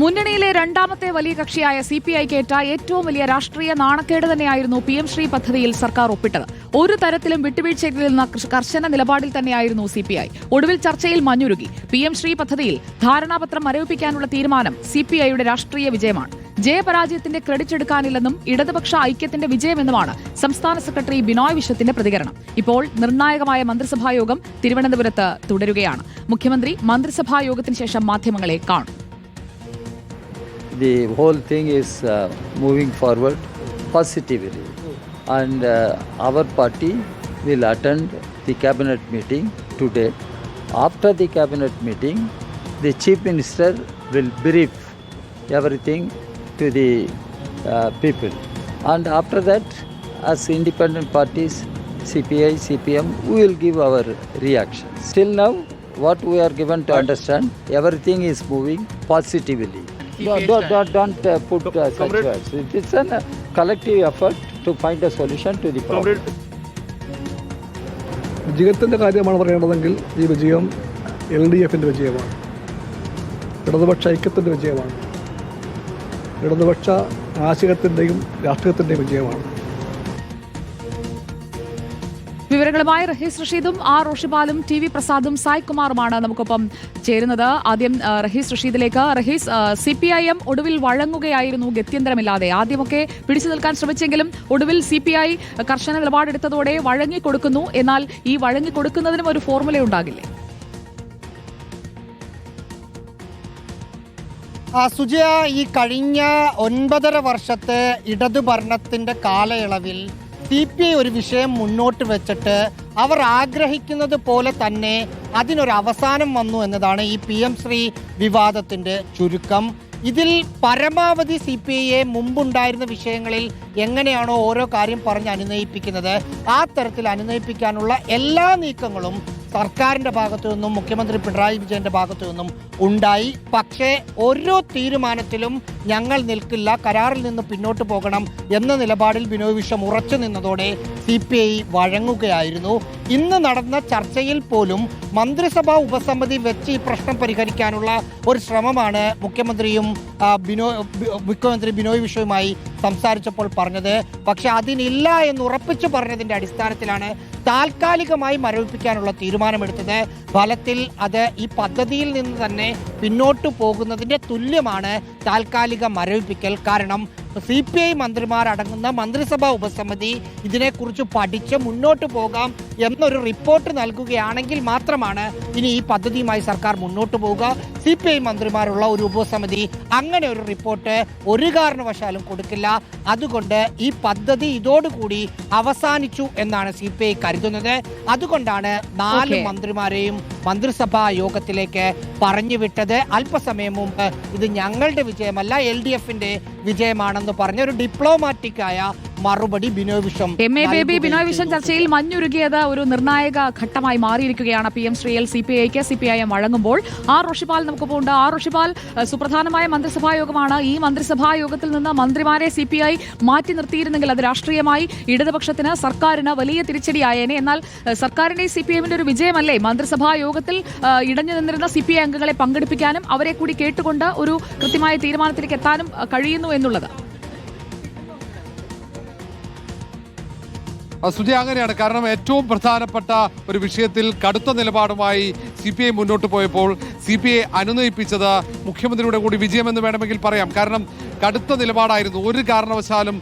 മുന്നണിയിലെ രണ്ടാമത്തെ വലിയ കക്ഷിയായ സി പി ഐക്കേറ്റ ഏറ്റവും വലിയ രാഷ്ട്രീയ നാണക്കേട് തന്നെയായിരുന്നു പി എം ശ്രീ പദ്ധതിയിൽ സർക്കാർ ഒപ്പിട്ടത്. ഒരു തരത്തിലും വിട്ടുവീഴ്ചയില്ലെന്ന കർശന നിലപാടിൽ തന്നെയായിരുന്നു സി പി ഐ ഒടുവിൽ ചർച്ചയിൽ മഞ്ഞുരുകി. പി എം ശ്രീ പദ്ധതിയിൽ ധാരണാപത്രം മരവിപ്പിക്കാനുള്ള തീരുമാനം സി പി ഐയുടെ രാഷ്ട്രീയ വിജയമാണ്. ജയപരാജയത്തിന്റെ ക്രെഡിറ്റ് എടുക്കാനില്ലെന്നും ഇടതുപക്ഷ ഐക്യത്തിന്റെ വിജയമെന്നുമാണ് സംസ്ഥാന സെക്രട്ടറി ബിനോയ് വിശ്വത്തിന്റെ പ്രതികരണം. ഇപ്പോൾ നിർണായകമായ മന്ത്രിസഭാ യോഗം തിരുവനന്തപുരത്ത് തുടരുകയാണ്. മുഖ്യമന്ത്രി മന്ത്രിസഭാ യോഗത്തിന് ശേഷം മാധ്യമങ്ങളെ കാണും. The whole thing is uh, moving forward positively. And uh, our party will attend the cabinet meeting today. After the cabinet meeting, the chief minister will brief everything to the uh, people. And after that, as independent parties, CPI, CPM, we will give our reaction. Still now, what we are given to understand, everything is moving positively. Don't, don't, don't, don't uh, put uh, such words. It is a uh, collective effort to find a solution to the problem. വിജയത്തിന്റെ കാര്യമാണ് പറയേണ്ടതെങ്കിൽ ഈ വിജയം L D എഫിന്റെ വിജയമാണ് ഇടതുപക്ഷ ഐക്യത്തിന്റെ വിജയമാണ് ഇടതുപക്ഷ ആശയത്തിന്റെയും രാഷ്ട്രീയത്തിന്റെയും വിജയമാണ് വിവരങ്ങളുമായി റഹീസ് റഷീദും ആർ റോഷിപാലും ടി വി പ്രസാദും സായ് കുമാറുമാണ് നമുക്കൊപ്പം ചേരുന്നത്. ആദ്യം Rahees റഷീദിലേക്ക്. Rahees C P I M ഒടുവിൽ വഴങ്ങുകയായിരുന്നു ഗത്യന്തരമില്ലാതെ. ആദ്യമൊക്കെ പിടിച്ചു നിൽക്കാൻ ശ്രമിച്ചെങ്കിലും ഒടുവിൽ സി പി ഐ കർശന നിലപാടെടുത്തതോടെ വഴങ്ങിക്കൊടുക്കുന്നു. എന്നാൽ ഈ വഴങ്ങിക്കൊടുക്കുന്നതിനും ഒരു ഫോർമുല ഉണ്ടാകില്ലേ? സുജയ ഈ കഴിഞ്ഞ ഒൻപതര വർഷത്തെ ഇടതു ഭരണത്തിന്റെ കാലയളവിൽ സി പി ഐ ഒരു വിഷയം മുന്നോട്ട് വെച്ചിട്ട് അവർ ആഗ്രഹിക്കുന്നത് പോലെ തന്നെ അതിനൊരു അവസാനം വന്നു എന്നതാണ് ഈ പി എം ശ്രീ വിവാദത്തിന്റെ ചുരുക്കം. ഇതിൽ പരമാവധി സി പി ഐയെ മുമ്പുണ്ടായിരുന്ന വിഷയങ്ങളിൽ എങ്ങനെയാണോ ഓരോ കാര്യം പറഞ്ഞ് അനുനയിപ്പിക്കുന്നത് ആ തരത്തിൽ അനുനയിപ്പിക്കാനുള്ള എല്ലാ നീക്കങ്ങളും സർക്കാരിന്റെ ഭാഗത്തു നിന്നും മുഖ്യമന്ത്രി പിണറായി വിജയന്റെ ഭാഗത്തു നിന്നും ഉണ്ടായി. പക്ഷേ ഓരോ തീരുമാനത്തിലും ഞങ്ങൾ നിൽക്കില്ല കരാറിൽ നിന്ന് പിന്നോട്ട് പോകണം എന്ന നിലപാടിൽ ബിനോയ് വിശ്വം ഉറച്ചു നിന്നതോടെ സി പി ഐ വഴങ്ങുകയായിരുന്നു. ഇന്ന് നടന്ന ചർച്ചയിൽ പോലും മന്ത്രിസഭാ ഉപസമിതി വെച്ച് ഈ പ്രശ്നം പരിഹരിക്കാനുള്ള ഒരു ശ്രമമാണ് മുഖ്യമന്ത്രിയും ബിനോ മുഖ്യമന്ത്രി ബിനോയ് വിശ്വയുമായി സംസാരിച്ചപ്പോൾ പറഞ്ഞത് പക്ഷേ അതിനില്ല എന്ന് ഉറപ്പിച്ചു പറഞ്ഞതിന്റെ അടിസ്ഥാനത്തിലാണ് താൽക്കാലികമായി മരവിപ്പിക്കാനുള്ള തീരുമാനമെടുത്തത്. ഫലത്തിൽ അത് ഈ പദ്ധതിയിൽ നിന്ന് തന്നെ പിന്നോട്ട് പോകുന്നതിന്റെ തുല്യമാണ് താൽക്കാലിക മരവിപ്പിക്കൽ. കാരണം സി പി ഐ മന്ത്രിമാരടങ്ങുന്ന മന്ത്രിസഭാ ഉപസമിതി ഇതിനെക്കുറിച്ച് പഠിച്ച് മുന്നോട്ട് പോകാം എന്നൊരു റിപ്പോർട്ട് നൽകുകയാണെങ്കിൽ മാത്രമാണ് ഇനി ഈ പദ്ധതിയുമായി സർക്കാർ മുന്നോട്ട് പോവുക. സി പി ഐ മന്ത്രിമാരുള്ള ഒരു ഉപസമിതി അങ്ങനെ ഒരു റിപ്പോർട്ട് ഒരു കാരണവശാലും കൊടുക്കില്ല. അതുകൊണ്ട് ഈ പദ്ധതി ഇതോടുകൂടി അവസാനിച്ചു എന്നാണ് സി പി ഐ കരുതുന്നത്. അതുകൊണ്ടാണ് നാല് മന്ത്രിമാരെയും മന്ത്രിസഭാ യോഗത്തിലേക്ക് പറഞ്ഞു വിട്ടത്. അല്പസമയം മുമ്പ് ഇത് ഞങ്ങളുടെ വിജയമല്ല എൽ ഡി വിജയമാണെന്ന് പറഞ്ഞ ഒരു ഡിപ്ലോമാറ്റിക് ആയ മറുപടി ബിനോയ് വിശ്വം എം എ ബേബി ബിനോയ് ചർച്ചയിൽ മഞ്ഞുരുകിയത് ഒരു നിർണായക ഘട്ടമായി മാറിയിരിക്കുകയാണ് പി എം ശ്രീയൽ സി പി ഐക്ക്. സി പി ഐ എം വഴങ്ങുമ്പോൾ ആർ ഋഷിപാൽ നമുക്കൊപ്പം ഉണ്ട് ആർ ഋഷിപാൽ സുപ്രധാനമായ മന്ത്രിസഭാ യോഗമാണ്. ഈ മന്ത്രിസഭാ യോഗത്തിൽ നിന്ന് മന്ത്രിമാരെ സി പി ഐ മാറ്റി നിർത്തിയിരുന്നെങ്കിൽ അത് രാഷ്ട്രീയമായി ഇടതുപക്ഷത്തിന് സർക്കാരിന് വലിയ തിരിച്ചടിയായേനെ. എന്നാൽ സർക്കാരിന്റെ സി പി എമ്മിന്റെ ഒരു വിജയമല്ലേ? മന്ത്രിസഭാ യോഗത്തിൽ ഇടഞ്ഞു നിന്നിരുന്ന സി പി ഐ അംഗങ്ങളെ പങ്കെടുപ്പിക്കാനും അവരെ കൂടി കേട്ടുകൊണ്ട് ഒരു കൃത്യമായ തീരുമാനത്തിലേക്ക് എത്താനും കഴിയുന്നു എന്നുള്ളത്. സുജയ അങ്ങനെയാണ്. കാരണം ഏറ്റവും പ്രധാനപ്പെട്ട ഒരു വിഷയത്തിൽ കടുത്ത നിലപാടുമായി സി പി ഐ മുന്നോട്ട് പോയപ്പോൾ സി പി ഐ അനുനയിപ്പിച്ചത് മുഖ്യമന്ത്രിയുടെ കൂടി വിജയമെന്ന് വേണമെങ്കിൽ പറയാം. കാരണം കടുത്ത നിലപാടായിരുന്നു. ഒരു കാരണവശാലും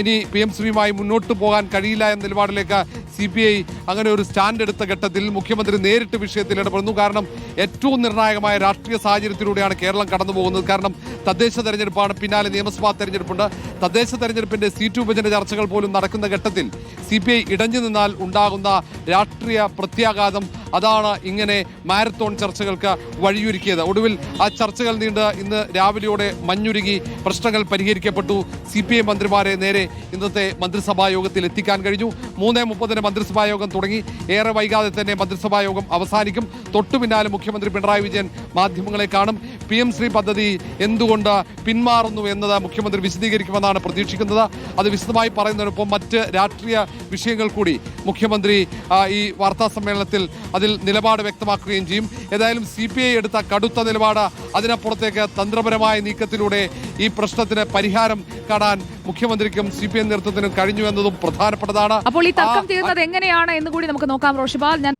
ഇനി പി എം ശ്രീയുമായി മുന്നോട്ട് പോകാൻ കഴിയില്ല എന്ന നിലപാടിലേക്ക് സി പി ഐ അങ്ങനെ ഒരു സ്റ്റാൻഡ് എടുത്ത ഘട്ടത്തിൽ മുഖ്യമന്ത്രി നേരിട്ട് വിഷയത്തിൽ ഇടപെടുന്നു. കാരണം ഏറ്റവും നിർണായകമായ രാഷ്ട്രീയ സാഹചര്യത്തിലൂടെയാണ് കേരളം കടന്നു പോകുന്നത്. കാരണം തദ്ദേശ തെരഞ്ഞെടുപ്പാണ് പിന്നാലെ നിയമസഭാ തെരഞ്ഞെടുപ്പുണ്ട്. തദ്ദേശ തെരഞ്ഞെടുപ്പിന്റെ സീറ്റ് വിഭജന ചർച്ചകൾ പോലും നടക്കുന്ന ഘട്ടത്തിൽ സി പി ഐ ഇടഞ്ഞു നിന്നാൽ ഉണ്ടാകുന്ന രാഷ്ട്രീയ പ്രത്യാഘാതം അതാണ് ഇങ്ങനെ മാരത്തോൺ ചർച്ചകൾക്ക് വഴിയൊരുക്കിയത്. ഒടുവിൽ ആ ചർച്ചകൾ നീണ്ട് ഇന്ന് രാവിലെയോടെ മഞ്ഞുരുകി പ്രശ്നങ്ങൾ പരിഹരിക്കപ്പെട്ടു. സി പി ഐ മന്ത്രിമാരെ നേരെ ഇന്നത്തെ മന്ത്രിസഭാ യോഗത്തിൽ എത്തിക്കാൻ കഴിഞ്ഞു. മൂന്നേ മുപ്പതിന് മന്ത്രിസഭാ യോഗം തുടങ്ങി. ഏറെ വൈകാതെ തന്നെ മന്ത്രിസഭാ യോഗം അവസാനിക്കും. തൊട്ടു പിന്നാലെ മുഖ്യമന്ത്രി പിണറായി വിജയൻ മാധ്യമങ്ങളെ കാണും. പി എം ശ്രീ പദ്ധതി എന്തുകൊണ്ട് പിന്മാറുന്നു എന്നത് മുഖ്യമന്ത്രി വിശദീകരിക്കുമെന്നാണ് പ്രതീക്ഷിക്കുന്നത്. അത് വിശദമായി പറയുന്നതിനൊപ്പം മറ്റ് രാഷ്ട്രീയ വിഷയങ്ങൾ കൂടി മുഖ്യമന്ത്രി ഈ വാർത്താ സമ്മേളനത്തിൽ അതിൽ നിലപാട് വ്യക്തമാക്കുകയും ചെയ്യും. ഏതായാലും സി പി ഐ എടുത്ത കടുത്ത നിലപാട് അതിനപ്പുറത്തേക്ക് തന്ത്രപരമായ നീക്കത്തിലൂടെ ഈ പ്രശ്നത്തിന് പരിഹാരം കാണാൻ മുഖ്യമന്ത്രിക്കും സി പി ഐ നേതൃത്വത്തിനും കഴിഞ്ഞു എന്നതും പ്രധാനപ്പെട്ടതാണ്. അപ്പോൾ ഈ തർക്കം തീർന്നത് എങ്ങനെയാണ് എന്ന് കൂടി നമുക്ക് നോക്കാം റോഷിബാൽ. ഞാൻ